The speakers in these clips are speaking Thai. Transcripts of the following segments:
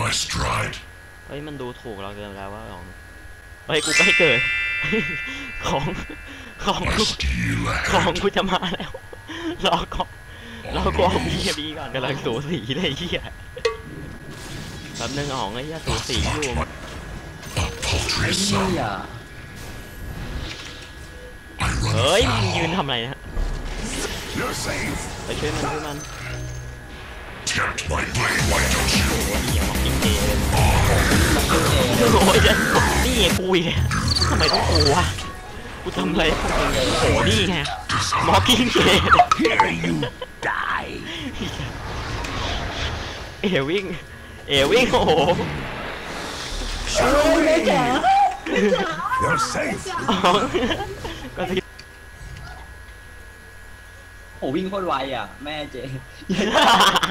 my stride. เฮ้ยมันดูถูกเราเกินแล้วว่าของเฮ้ยกูใกล้เกิด ของของ I กู steal ของ ahead. กูจะมาแล้ว รอก่อนรอกูเอาบีกับบีก่อนกำลังสูสีเลยไอ้เฮียแป๊บนึงอ๋องไอ้เหี้ยสูสีอยู่ A paltry เฮี sum. ย I run เฮ้ยมึงยืน afoul. ทำอะไรนะ You're safe. ไปช่วยมันช่วยมัน Tempt my blade, why don't you? โอ้ยนี่กูอีกทำไมต้องกูวะกูทำอะไรพวกมึงโอ้โหนี่ไงมอกิ้งเจ Here you die. เอวิ่ง เอวิ่งโอ้โห You're safe. ก็สิ โอ้วิ่งโคตรไวอะ แม่เจ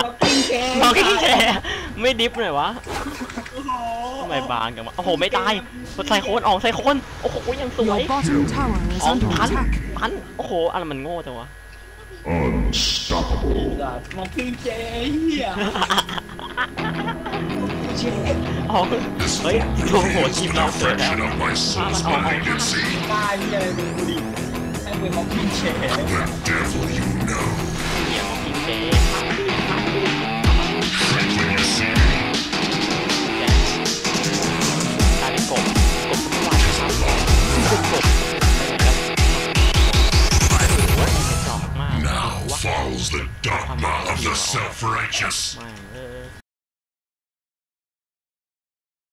ล็อกกิ้งเจมอกิ้งเจไม่ดิฟเลยวะทำไมบางกันวะโอ้โหไม่ตายมันใส่โคนออกใส่โคนโอ้โหยังสวย Your bottom tower is ออก under พัน attack. พันโอ้โหอะไรมันโง่จังวะ Unstoppable. ล็อกกิ้งเจเฮียเจออก This เฮ้ย form โอ้โห reveals ที the มเราเกิดแล้ว reflection of my soul's Ah, oh, oh. malignancy. ตายเฮียเลยดูดิ The devil you know. Now falls the dogma of the self-righteous.